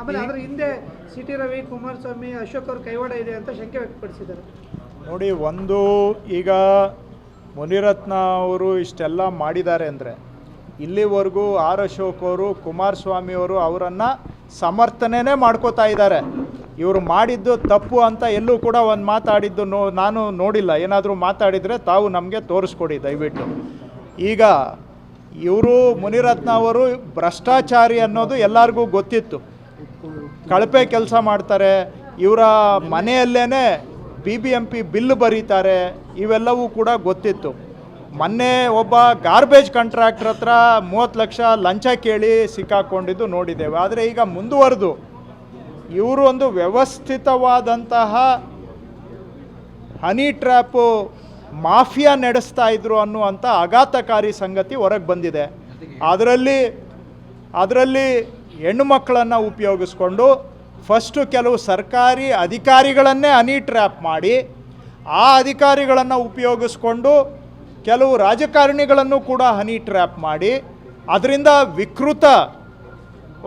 ಆಮೇಲೆ ಅದರ ಹಿಂದೆ ಸಿ ಟಿ ರವಿ ಕುಮಾರಸ್ವಾಮಿ ಅಶೋಕ್ ಅವ್ರ ಕೈವಾಡ ಇದೆ ಅಂತ ಶಂಕೆ ವ್ಯಕ್ತಪಡಿಸಿದ್ದಾರೆ. ನೋಡಿ ಒಂದು ಈಗ ಮುನಿರತ್ನ ಅವರು ಇಷ್ಟೆಲ್ಲ ಮಾಡಿದ್ದಾರೆ ಅಂದರೆ ಇಲ್ಲಿವರೆಗೂ ಆರ್ ಅಶೋಕ್ ಅವರು ಕುಮಾರಸ್ವಾಮಿ ಅವರು ಅವರನ್ನು ಸಮರ್ಥನೆನೇ ಮಾಡ್ಕೋತಾ ಇದ್ದಾರೆ. ಇವರು ಮಾಡಿದ್ದು ತಪ್ಪು ಅಂತ ಎಲ್ಲೂ ಕೂಡ ಒಂದು ಮಾತಾಡಿದ್ದು ನೋ ನಾನು ನೋಡಿಲ್ಲ. ಏನಾದರೂ ಮಾತಾಡಿದರೆ ತಾವು ನಮಗೆ ತೋರಿಸ್ಕೊಡಿ ದಯವಿಟ್ಟು. ಈಗ ಇವರು ಮುನಿರತ್ನ ಅವರು ಭ್ರಷ್ಟಾಚಾರಿ ಅನ್ನೋದು ಎಲ್ಲರಿಗೂ ಗೊತ್ತಿತ್ತು. ಕಳಪೆ ಕೆಲಸ ಮಾಡ್ತಾರೆ. ಇವರ ಮನೆಯಲ್ಲೇ B B M P bill ಬರೀತಾರೆ. ಇವೆಲ್ಲವೂ ಕೂಡ ಗೊತ್ತಿತ್ತು. ಮೊನ್ನೆ ಒಬ್ಬ ಗಾರ್ಬೇಜ್ ಕಾಂಟ್ರಾಕ್ಟ್ರ್ ಹತ್ರ ಮೂವತ್ತು ಲಕ್ಷ ಲಂಚ ಕೇಳಿ ಸಿಕ್ಕಾಕೊಂಡಿದ್ದು ನೋಡಿದ್ದೇವೆ. ಆದರೆ ಈಗ ಮುಂದುವರೆದು. ಇವರು ಒಂದು ವ್ಯವಸ್ಥಿತವಾದಂತಹ ಹನಿ ಟ್ರ್ಯಾಪು ಮಾಫಿಯಾ ನಡೆಸ್ತಾ ಇದ್ರು ಅನ್ನುವಂಥ ಆಘಾತಕಾರಿ ಸಂಗತಿ ಹೊರಗೆ ಬಂದಿದೆ. ಅದರಲ್ಲಿ ಅದರಲ್ಲಿ ಹೆಣ್ಣು ಮಕ್ಕಳನ್ನು ಉಪಯೋಗಿಸ್ಕೊಂಡು ಫಸ್ಟು ಕೆಲವು ಸರ್ಕಾರಿ ಅಧಿಕಾರಿಗಳನ್ನೇ ಹನಿ ಟ್ರ್ಯಾಪ್ ಮಾಡಿ, ಆ ಅಧಿಕಾರಿಗಳನ್ನು ಉಪಯೋಗಿಸ್ಕೊಂಡು ಕೆಲವು ರಾಜಕಾರಣಿಗಳನ್ನು ಕೂಡ ಹನಿ ಟ್ರ್ಯಾಪ್ ಮಾಡಿ, ಅದರಿಂದ ವಿಕೃತ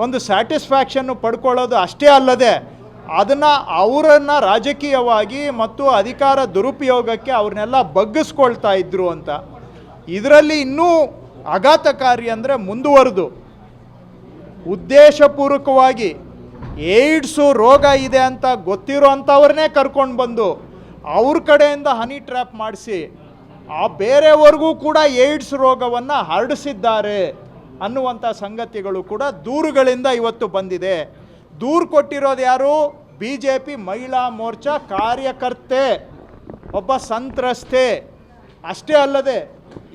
ಒಂದು ಸ್ಯಾಟಿಸ್ಫ್ಯಾಕ್ಷನ್ನು ಪಡ್ಕೊಳ್ಳೋದು ಅಷ್ಟೇ ಅಲ್ಲದೆ ಅದನ್ನು ಅವರನ್ನು ರಾಜಕೀಯವಾಗಿ ಮತ್ತು ಅಧಿಕಾರ ದುರುಪಯೋಗಕ್ಕೆ ಅವ್ರನ್ನೆಲ್ಲ ಬಗ್ಗಿಸ್ಕೊಳ್ತಾ ಇದ್ರು ಅಂತ. ಇದರಲ್ಲಿ ಇನ್ನೂ ಆಘಾತಕಾರಿ ಅಂದರೆ ಮುಂದುವರೆದು. ಉದ್ದೇಶಪೂರ್ವಕವಾಗಿ ಏಡ್ಸು ರೋಗ ಇದೆ ಅಂತ ಗೊತ್ತಿರೋ ಅಂಥವ್ರನ್ನೇ ಕರ್ಕೊಂಡು ಬಂದು ಅವ್ರ ಕಡೆಯಿಂದ ಹನಿ ಟ್ರ್ಯಾಪ್ ಮಾಡಿಸಿ, ಆ ಬೇರೆಯವರೆಗೂ ಕೂಡ ಏಡ್ಸ್ ರೋಗವನ್ನು ಹರಡಿಸಿದ್ದಾರೆ ಅನ್ನುವಂಥ ಸಂಗತಿಗಳು ಕೂಡ ದೂರುಗಳಿಂದ ಇವತ್ತು ಬಂದಿದೆ. ದೂರು ಕೊಟ್ಟಿರೋದು ಯಾರು? ಬಿ ಜೆ ಪಿ ಮಹಿಳಾ ಮೋರ್ಚಾ ಕಾರ್ಯಕರ್ತೆ, ಒಬ್ಬ ಸಂತ್ರಸ್ತೆ. ಅಷ್ಟೇ ಅಲ್ಲದೆ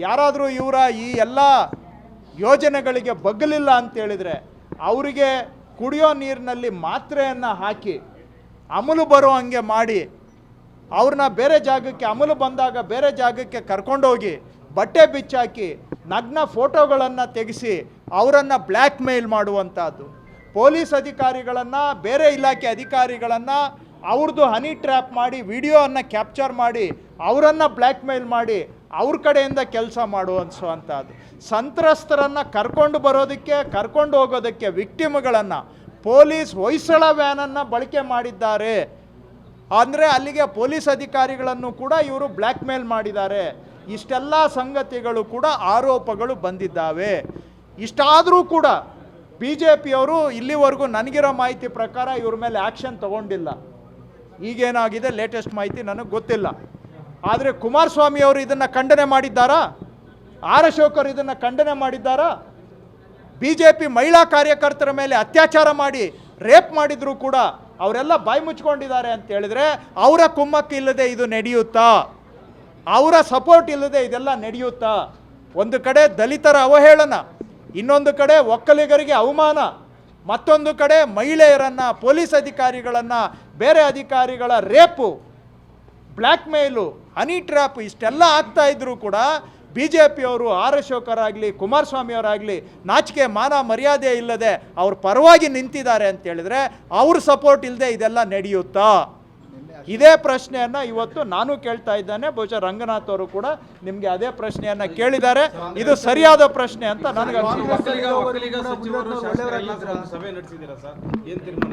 ಯಾರಾದರೂ ಇವರ ಈ ಎಲ್ಲ ಯೋಜನೆಗಳಿಗೆ ಬಗ್ಗಲಿಲ್ಲ ಅಂತೇಳಿದರೆ ಅವರಿಗೆ ಕುಡಿಯೋ ನೀರಿನಲ್ಲಿ ಮಾತ್ರೆಯನ್ನು ಹಾಕಿ ಅಮಲು ಬರೋ ಹಂಗೆ ಮಾಡಿ ಅವ್ರನ್ನ ಬೇರೆ ಜಾಗಕ್ಕೆ, ಅಮಲು ಬಂದಾಗ ಬೇರೆ ಜಾಗಕ್ಕೆ ಕರ್ಕೊಂಡೋಗಿ ಬಟ್ಟೆ ಬಿಚ್ಚಾಕಿ ನಗ್ನ ಫೋಟೋಗಳನ್ನು ತೆಗೆಸಿ ಅವರನ್ನು ಬ್ಲ್ಯಾಕ್ ಮೇಲ್ ಮಾಡುವಂಥದ್ದು ಪೊಲೀಸ್ ಅಧಿಕಾರಿಗಳನ್ನು, ಬೇರೆ ಇಲಾಖೆ ಅಧಿಕಾರಿಗಳನ್ನು ಅವ್ರದ್ದು ಹನಿ ಟ್ರ್ಯಾಪ್ ಮಾಡಿ, ವಿಡಿಯೋವನ್ನು ಕ್ಯಾಪ್ಚರ್ ಮಾಡಿ, ಅವರನ್ನು ಬ್ಲ್ಯಾಕ್ ಮೇಲ್ ಮಾಡಿ, ಅವ್ರ ಕಡೆಯಿಂದ ಕೆಲಸ ಮಾಡುವಂಥದ್ದು ಸಂತ್ರಸ್ತರನ್ನು ಕರ್ಕೊಂಡು ಬರೋದಕ್ಕೆ, ಕರ್ಕೊಂಡು ಹೋಗೋದಕ್ಕೆ ವಿಕ್ಟಿಮ್ಗಳನ್ನು ಪೊಲೀಸ್ ಹೊಯ್ಸಳ ವ್ಯಾನನ್ನು ಬಳಕೆ ಮಾಡಿದ್ದಾರೆ. ಅಂದರೆ ಅಲ್ಲಿಗೆ ಪೊಲೀಸ್ ಅಧಿಕಾರಿಗಳನ್ನು ಕೂಡ ಇವರು ಬ್ಲ್ಯಾಕ್ ಮೇಲ್ ಮಾಡಿದ್ದಾರೆ. ಇಷ್ಟೆಲ್ಲ ಸಂಗತಿಗಳು ಕೂಡ ಆರೋಪಗಳು ಬಂದಿದ್ದಾವೆ. ಇಷ್ಟಾದರೂ ಕೂಡ ಬಿ ಜೆ ಪಿಯವರು ಇಲ್ಲಿವರೆಗೂ ನನಗಿರೋ ಮಾಹಿತಿ ಪ್ರಕಾರ ಇವ್ರ ಮೇಲೆ ಆ್ಯಕ್ಷನ್ ತಗೊಂಡಿಲ್ಲ. ಈಗೇನಾಗಿದೆ? ಲೇಟೆಸ್ಟ್ ಮಾಹಿತಿ ನನಗೆ ಗೊತ್ತಿಲ್ಲ. ಆದರೆ ಕುಮಾರಸ್ವಾಮಿ ಅವರು ಇದನ್ನು ಖಂಡನೆ ಮಾಡಿದ್ದಾರಾ? ಆರ್ ಅಶೋಕ್ ಅವರು ಇದನ್ನು ಖಂಡನೆ ಮಾಡಿದ್ದಾರಾ? ಬಿ ಜೆ ಪಿ ಮಹಿಳಾ ಕಾರ್ಯಕರ್ತರ ಮೇಲೆ ಅತ್ಯಾಚಾರ ಮಾಡಿ ರೇಪ್ ಮಾಡಿದರೂ ಕೂಡ ಅವರೆಲ್ಲ ಬಾಯಿ ಮುಚ್ಕೊಂಡಿದ್ದಾರೆ ಅಂತ ಹೇಳಿದ್ರೆ ಅವರ ಕುಮ್ಮಕ್ಕಿಲ್ಲದೆ ಇದು ನಡೆಯುತ್ತಾ? ಅವರ ಸಪೋರ್ಟ್ ಇಲ್ಲದೆ ಇದೆಲ್ಲ ನಡೆಯುತ್ತಾ? ಒಂದು ಕಡೆ ದಲಿತರ ಅವಹೇಳನ, ಇನ್ನೊಂದು ಕಡೆ ಒಕ್ಕಲಿಗರಿಗೆ ಅವಮಾನ. ಮತ್ತೊಂದು ಕಡೆ ಮಹಿಳೆಯರನ್ನು, ಪೊಲೀಸ್ ಅಧಿಕಾರಿಗಳನ್ನು, ಬೇರೆ ಅಧಿಕಾರಿಗಳ ರೇಪು ಬ್ಲ್ಯಾಕ್ ಮೇಲು ಹನಿ ಟ್ರ್ಯಾಪ್ ಇಷ್ಟೆಲ್ಲ ಆಗ್ತಾ ಇದ್ದರೂ ಕೂಡ ಬಿ ಜೆ ಪಿಯವರು ಆರ್ ಅಶೋಕರಾಗಲಿ, ಕುಮಾರಸ್ವಾಮಿಯವರಾಗಲಿ, ನಾಚಿಕೆ ಮಾನ ಮರ್ಯಾದೆ ಇಲ್ಲದೆ ಅವ್ರ ಪರವಾಗಿ ನಿಂತಿದ್ದಾರೆ ಅಂತ ಹೇಳಿದ್ರೆ ಅವ್ರ ಸಪೋರ್ಟ್ ಇಲ್ಲದೆ ಇದೆಲ್ಲ ನಡೆಯುತ್ತಾ? ಇದೇ ಪ್ರಶ್ನೆಯನ್ನು ಇವತ್ತು ನಾನು ಕೇಳ್ತಾ ಇದ್ದೇನೆ ಬಹುಶಃ ರಂಗನಾಥ್ ಅವರು ಕೂಡ ನಿಮಗೆ ಅದೇ ಪ್ರಶ್ನೆಯನ್ನು ಕೇಳಿದ್ದಾರೆ. ಇದು ಸರಿಯಾದ ಪ್ರಶ್ನೆ ಅಂತ ನನಗೆ ಸಭೆ ನಡೆಸಿದ್ದೀರಾ ಸರ್? ಏನು ತೀರ್ಮಾನ